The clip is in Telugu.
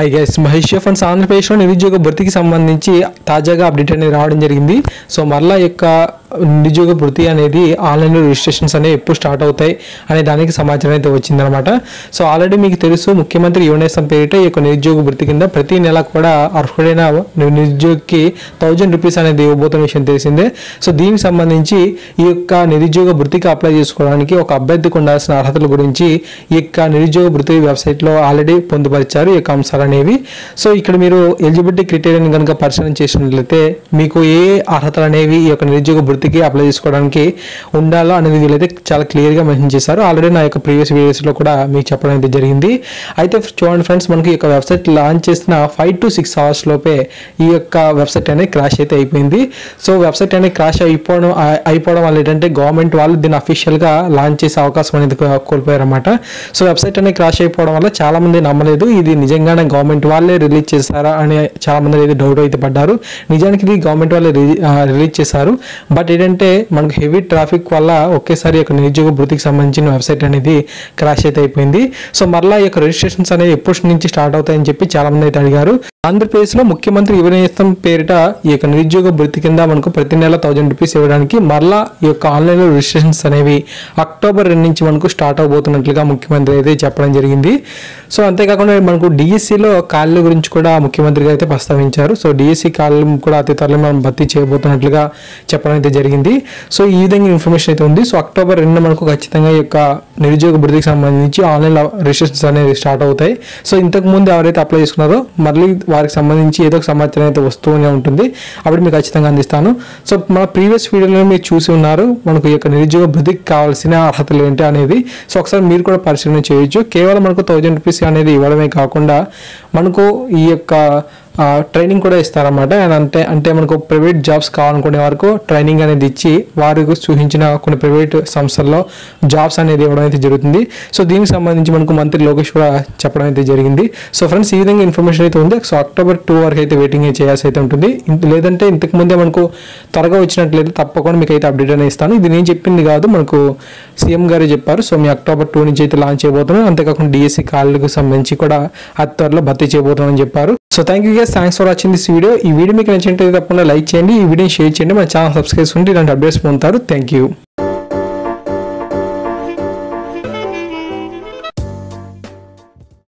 హాయ్ గైస్ మహేష్ అండ్ ఆంధ్రప్రదేశ్లో నిరుద్యోగ భర్తీకి సంబంధించి తాజాగా అప్డేట్ అనేది రావడం జరిగింది. సో మరలా యొక్క నిరుద్యోగ వృత్తి అనేది ఆన్లైన్లో రిజిస్ట్రేషన్స్ అనేవి ఎప్పుడు స్టార్ట్ అవుతాయి అనే దానికి సమాచారం అయితే వచ్చిందనమాట సో ఆల్రెడీ మీకు తెలుసు ముఖ్యమంత్రి యువనేసం పేరిట ఈ యొక్క నిరుద్యోగ వృత్తి కింద ప్రతి నెల కూడా అర్హుడైన నిరుద్యోగికి థౌజండ్ రూపీస్ అనేది ఇవ్వబోతున్న విషయం తెలిసిందే. సో దీనికి సంబంధించి ఈ యొక్క నిరుద్యోగ వృత్తికి అప్లై చేసుకోవడానికి ఒక అభ్యర్థికి ఉండాల్సిన అర్హతల గురించి ఈ యొక్క నిరుద్యోగ వృత్తి వెబ్సైట్లో ఆల్రెడీ పొందుపరిచారు ఈ యొక్క అంశాలు అనేవి. సో ఇక్కడ మీరు ఎలిజిబిలిటీ క్రైటీరియాని కనుక పరిశీలన చేసినట్లయితే మీకు ఏ అర్హతలు అనేవి ఈ యొక్క నిరుద్యోగ వృత్తికి అప్లై చేసుకోవడానికి ఉండాలో అనేది వీళ్ళైతే చాలా క్లియర్గా మెన్షన్ చేశారు. ఆల్రెడీ నా యొక్క ప్రీవియస్ వీడియోస్లో కూడా మీకు చెప్పడం అయితే జరిగింది. అయితే చూడండి ఫ్రెండ్స్ మనకి యొక్క వెబ్సైట్ లాంచ్ చేసిన ఫైవ్ టు సిక్స్ అవర్స్ లోపే ఈ యొక్క వెబ్సైట్ అనేది క్రాష్ అయితే అయిపోయింది. సో వెబ్సైట్ అనేది క్రాష్ అయిపోవడం అయిపోవడం వల్ల ఏంటంటే గవర్నమెంట్ వాళ్ళు దీన్ని అఫీషియల్గా లాంచ్ చేసే అవకాశం అనేది కోల్పోయారన్నమాట. సో వెబ్సైట్ అనేది క్రాష్ అయిపోవడం వల్ల చాలామంది నమ్మలేదు. ఇది నిజంగానే గవర్నమెంట్ వాళ్ళే రిలీజ్ చేస్తారా అని చాలామంది అయితే డౌట్ అయితే పడ్డారు. నిజానికి ఇది గవర్నమెంట్ వాళ్ళే రిలీ- రిలీజ్ చేశారు. బట్ ఏంటంటే మనకు హెవీ ట్రాఫిక్ వల్ల ఒకేసారి యొక్క నిరుద్యోగ భృతికి సంబంధించిన వెబ్సైట్ అనేది క్రాష్ అయితే అయిపోయింది. సో మరలా ఈ యొక్క రిజిస్ట్రేషన్స్ అనేవి ఎప్పటి నుంచి స్టార్ట్ అవుతాయని చెప్పి చాలా మంది అయితే అడిగారు. ఆంధ్రప్రదేశ్లో ముఖ్యమంత్రి యువనేస్తం పేరిట ఈ యొక్క నిరుద్యోగ భృతి కింద మనకు ప్రతి నెల థౌజండ్ రూపీస్ ఇవ్వడానికి మరలా ఈ యొక్క ఆన్లైన్లో రిజిస్ట్రేషన్స్ అనేవి అక్టోబర్ రెండు నుంచి మనకు స్టార్ట్ అవబోతున్నట్లుగా ముఖ్యమంత్రి అయితే చెప్పడం జరిగింది. సో అంతేకాకుండా మనకు డిఎస్సిలో ఖాళీల గురించి కూడా ముఖ్యమంత్రి గారు అయితే ప్రస్తావించారు. సో డిఎస్సి ఖాళీలు కూడా అతి త్వరలో మనం భర్తీ చేయబోతున్నట్లుగా చెప్పడం అయితే జరిగింది. సో ఈ విధంగా ఇన్ఫర్మేషన్ అయితే ఉంది. సో అక్టోబర్ రెండు మనకు ఖచ్చితంగా ఈ యొక్క నిరుద్యోగ భృతికి సంబంధించి ఆన్లైన్ రిజిస్ట్రేషన్స్ అనేవి స్టార్ట్ అవుతాయి. సో ఇంతకుముందు ఎవరైతే అప్లై చేసుకున్నారో మళ్ళీ వారికి సంబంధించి ఏదో ఒక సమాచారం అయితే వస్తూనే ఉంటుంది. అప్పుడు మీకు ఖచ్చితంగా అందిస్తాను. సో మన ప్రీవియస్ వీడియోలో మీరు చూసి ఉన్నారు. మనకు ఈ యొక్క నిరుద్యోగ భృతికి కావాల్సిన అర్హతలు ఏంటి అనేది. సో ఒకసారి మీరు కూడా పరిశీలన చేయొచ్చు. కేవలం మనకు థౌజండ్ రూపీస్ అనేది ఇవ్వడమే కాకుండా మనకు ఈ యొక్క ట్రైనింగ్ కూడా ఇస్తారన్నమాట. అంటే అంటే మనకు ప్రైవేట్ జాబ్స్ కావాలనుకునే వరకు ట్రైనింగ్ అనేది ఇచ్చి వారికి సూచించిన కొన్ని ప్రైవేట్ సంస్థల్లో జాబ్స్ అనేది ఇవ్వడం అయితే జరుగుతుంది. సో దీనికి సంబంధించి మనకు మంత్రి లోకేష్ కూడా చెప్పడం అయితే జరిగింది. సో ఫ్రెండ్స్ ఈ విధంగా ఇన్ఫర్మేషన్ అయితే ఉంది. సో అక్టోబర్ టూ వరకు అయితే వెయిటింగ్ చేయాల్సి అయితే ఉంటుంది. లేదంటే ఇంతకు ముందే మనకు త్వరగా వచ్చినట్లయితే తప్పకుండా మీకు అయితే అప్డేట్ అనేది ఇస్తాను. ఇది నేను చెప్పింది కాదు మనకు సీఎం గారే చెప్పారు. సో మీ అక్టోబర్ టూ నుంచి అయితే లాంచ్ చేయబోతున్నాం. అంతేకాకుండా డిఎస్సి కాలేజీకి సంబంధించి కూడా అతి త్వరలో భర్తీ చేయబోతున్నామని చెప్పారు. So thank you guys thanks for watching this video ఈ వీడియో మీకు నచ్చినట్లయితే తప్పకుండా లైక్ చేయండి. ఈ వీడియోని షేర్ చేయండి. మన ఛానల్ సబ్స్క్రైబ్ ఉంటే ఇలాంటి అప్డేట్స్ పొందుతారు. Thank you